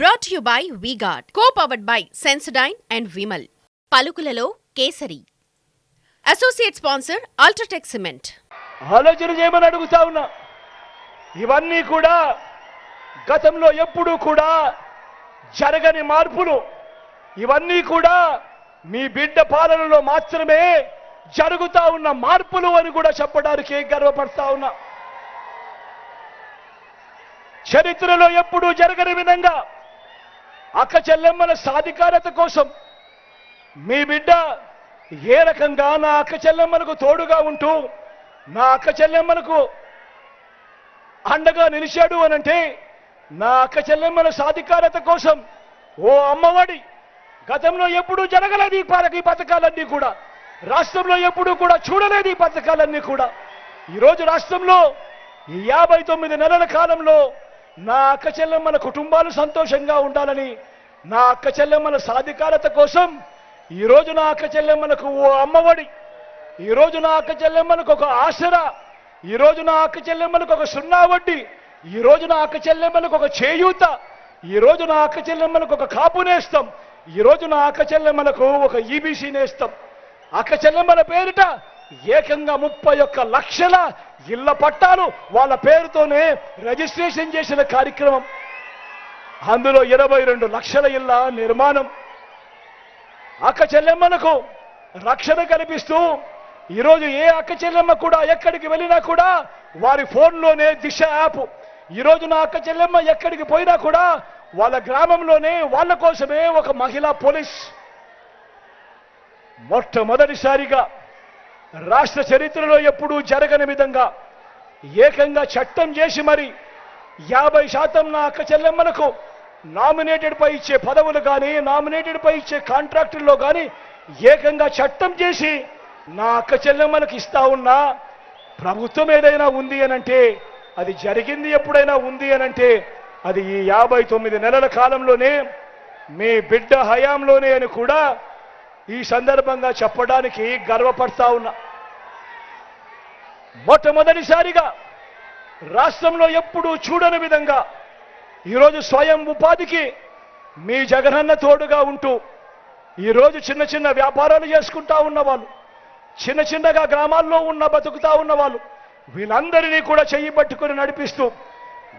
Brought you by V Guard co powered by Sensodyne and Vimal పలుకులలో kesari. Associate sponsor UltraTech cement ఆలోచన చేయమని అడుగుతా ఉన్నా. ఇవన్నీ కూడా గతంలో ఎప్పుడూ కూడా జరగని మార్పులు. ఇవన్నీ కూడా మీ బిడ్డ పాలనలో మాత్రమే జరుగుతా ఉన్న మార్పులు అని కూడా చెప్పడానికి గర్వపడతా ఉన్నా. చరిత్రలో ఎప్పుడూ జరగని విధంగా అక్క చెల్లెమ్మల సాధికారత కోసం మీ బిడ్డ ఏ రకంగా నా అక్క చెల్లెమ్మలకు తోడుగా ఉంటూ నా అక్క చెల్లెమ్మలకు అండగా నిలిచాడు అనంటే నా అక్క చెల్లెమ్మల సాధికారత కోసం ఓ అమ్మఒడి గతంలో ఎప్పుడూ జరగలేదు ఈ పాలక ఈ పథకాలన్నీ కూడా. రాష్ట్రంలో ఎప్పుడూ కూడా చూడలేదు ఈ పథకాలన్నీ కూడా. ఈరోజు రాష్ట్రంలో ఈ యాభై తొమ్మిది నెలల కాలంలో నా అక్క చెల్లెమ్మల కుటుంబాలు సంతోషంగా ఉండాలని నా అక్క చెల్లెమ్మల సాధికారత కోసం ఈరోజు నా అక్క చెల్లెమ్మలకు ఓ అమ్మఒడి ఈరోజు నా అక్క చెల్లెమ్మలకు ఒక ఆసరా ఈరోజు నా అక్క చెల్లెమ్మలకు ఒక సున్నా వడ్డీ ఈరోజు నా అక్క చెల్లెమ్మలకు ఒక చేయూత ఈరోజు నా అక్క చెల్లెమ్మలకు ఒక కాపు నేస్తాం ఈరోజు నా అక్క చెల్లెమ్మలకు ఒక ఈబీసీ నేస్తాం. అక్క చెల్లెమ్మల పేరిట ఏకంగా ముప్పై ఒక్క లక్షల ఇళ్ళ పట్టాలు వాళ్ళ పేరుతోనే రిజిస్ట్రేషన్ చేసిన కార్యక్రమం. అందులో ఇరవై రెండు లక్షల ఇళ్ళ నిర్మాణం. అక్క చెల్లెమ్మలకు రక్షణ కల్పిస్తూ ఈరోజు ఏ అక్క చెల్లెమ్మ కూడా ఎక్కడికి వెళ్ళినా కూడా వారి ఫోన్లోనే దిశ యాప్. ఈరోజు నా అక్క చెల్లెమ్మ ఎక్కడికి పోయినా కూడా వాళ్ళ గ్రామంలోనే వాళ్ళ కోసమే ఒక మహిళా పోలీస్. మొట్టమొదటిసారిగా రాష్ట్ర చరిత్రలో ఎప్పుడూ జరగని విధంగా ఏకంగా చట్టం చేసి మరి యాభై శాతం నా అక్క చెల్లెమ్మలకు నామినేటెడ్ పై ఇచ్చే పదవులు కానీ నామినేటెడ్ పై ఇచ్చే కాంట్రాక్టుల్లో కానీ ఏకంగా చట్టం చేసి నా అక్క చెల్లెమ్మలకు ఇస్తా ఉన్నా ప్రభుత్వం ఏదైనా ఉంది అనంటే అది జరిగింది ఎప్పుడైనా ఉంది అనంటే అది ఈ యాభై తొమ్మిది నెలల కాలంలోనే మీ బిడ్డ హయాంలోనే అని కూడా ఈ సందర్భంగా చెప్పడానికి గర్వపడతా ఉన్నా. మొట్టమొదటిసారిగా రాష్ట్రంలో ఎప్పుడూ చూడని విధంగా ఈరోజు స్వయం ఉపాధికి మీ జగనన్న తోడుగా ఉంటూ ఈరోజు చిన్న చిన్న వ్యాపారాలు చేసుకుంటా ఉన్నవాళ్ళు చిన్న చిన్నగా గ్రామాల్లో ఉన్న బతుకుతా ఉన్నవాళ్ళు వీళ్ళందరినీ కూడా చెయ్యి పట్టుకొని నడిపిస్తూ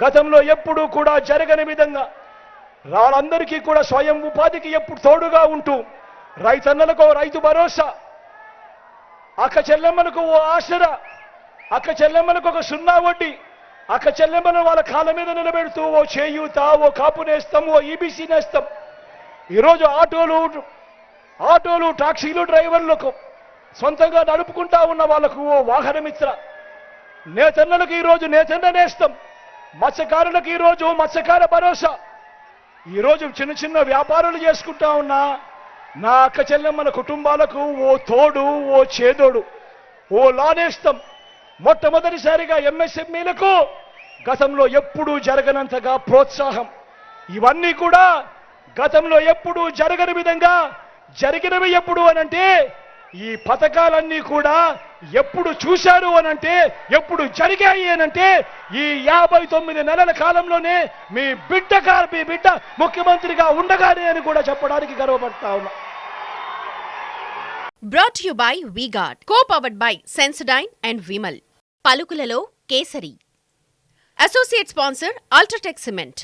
గతంలో ఎప్పుడూ కూడా జరగని విధంగా వాళ్ళందరికీ కూడా స్వయం ఉపాధికి ఎప్పుడు తోడుగా ఉంటూ రైతన్నలకు రైతు భరోసా. అక్క చెల్లెమ్మలకు ఓ ఆసరా. అక్క చెల్లెమ్మలకు ఒక సున్నా వడ్డీ. అక్క చెల్లెమ్మను వాళ్ళ కాళ్ళ మీద నిలబెడుతూ ఓ చేయూత ఓ కాపు నేస్తాం ఓ ఈబీసీ నేస్తాం. ఈరోజు ఆటోలు ఆటోలు టాక్సీలు డ్రైవర్లకు సొంతంగా నడుపుకుంటా ఉన్న వాళ్ళకు ఓ వాహనమిత్ర. నేతన్నలకు ఈరోజు నేతన్న నేస్తాం. మత్స్యకారులకు ఈరోజు మత్స్యకార భరోసా. ఈరోజు చిన్న చిన్న వ్యాపారాలు చేసుకుంటా ఉన్నా నా అక్క చెల్లెమ్మల కుటుంబాలకు ఓ తోడు ఓ చేదోడు ఓ లానేస్తాం. మొట్టమొదటిసారిగా ఎంఎస్ఎంఈలకు గతంలో ఎప్పుడూ జరగనంతగా ప్రోత్సాహం. ఇవన్నీ కూడా గతంలో ఎప్పుడూ జరగని విధంగా జరిగినవి ఎప్పుడు అనంటే ఈ పథకాలన్నీ కూడా ఎప్పుడు చూశారు అనంటే ఎప్పుడు జరిగాయి అనంటే ఈ యాభై తొమ్మిది నెలల కాలంలోనే మీ బిడ్డ మీ బిడ్డ ముఖ్యమంత్రిగా ఉండగానే అని కూడా చెప్పడానికి గర్వపడతా ఉన్నా. Brought you by V Guard co powered by Sensodyne and Vimal పలుకులలో kesari. Associate sponsor UltraTech cement